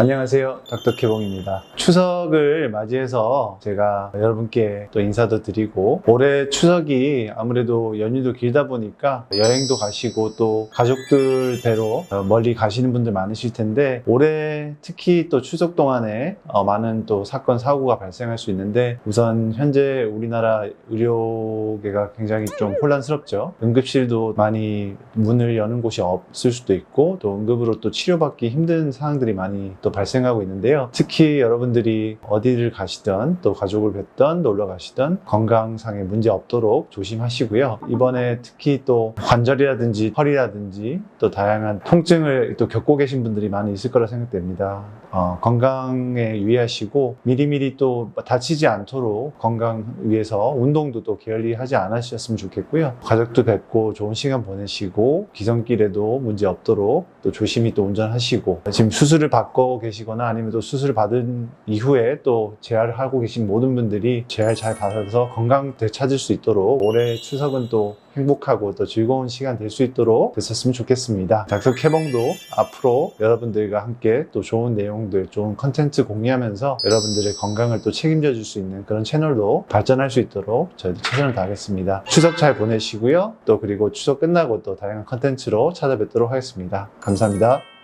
안녕하세요. 닥터 케봉입니다. 추석을 맞이해서 제가 여러분께 또 인사도 드리고 올해 추석이 아무래도 연휴도 길다 보니까 여행도 가시고 또 가족들 뵈러 어, 멀리 가시는 분들 많으실 텐데 올해 특히 또 추석 동안에 어, 많은 또 사건 사고가 발생할 수 있는데 우선 현재 우리나라 의료계가 굉장히 좀 혼란스럽죠. 응급실도 많이 문을 여는 곳이 없을 수도 있고 또 응급으로 또 치료받기 힘든 상황들이 많이 또 발생하고 있는데요. 특히 여러분들이 어디를 가시든 또 가족을 뵙던 놀러 가시든 건강상의 문제 없도록 조심하시고요. 이번에 특히 또 관절이라든지 허리라든지 또 다양한 통증을 또 겪고 계신 분들이 많이 있을 거라 생각됩니다. 어, 건강에 유의하시고 미리미리 또 다치지 않도록 건강 위해서 운동도 또 게을리 하지 않으셨으면 좋겠고요. 가족도 뵙고 좋은 시간 보내시고 기성길에도 문제 없도록 또 조심히 또 운전하시고 지금 수술을 받고 계시거나 아니면 또 수술을 받은 이후에 또 재활을 하고 계신 모든 분들이 재활 잘 받아서 건강 되찾을 수 있도록 올해 추석은 또 행복하고 또 즐거운 시간 될 수 있도록 됐었으면 좋겠습니다. 닥터 캐봉도 앞으로 여러분들과 함께 또 좋은 내용들, 좋은 컨텐츠 공유하면서 여러분들의 건강을 또 책임져 줄 수 있는 그런 채널로 발전할 수 있도록 저희도 최선을 다하겠습니다. 추석 잘 보내시고요. 또 그리고 추석 끝나고 또 다양한 컨텐츠로 찾아뵙도록 하겠습니다. 감사합니다.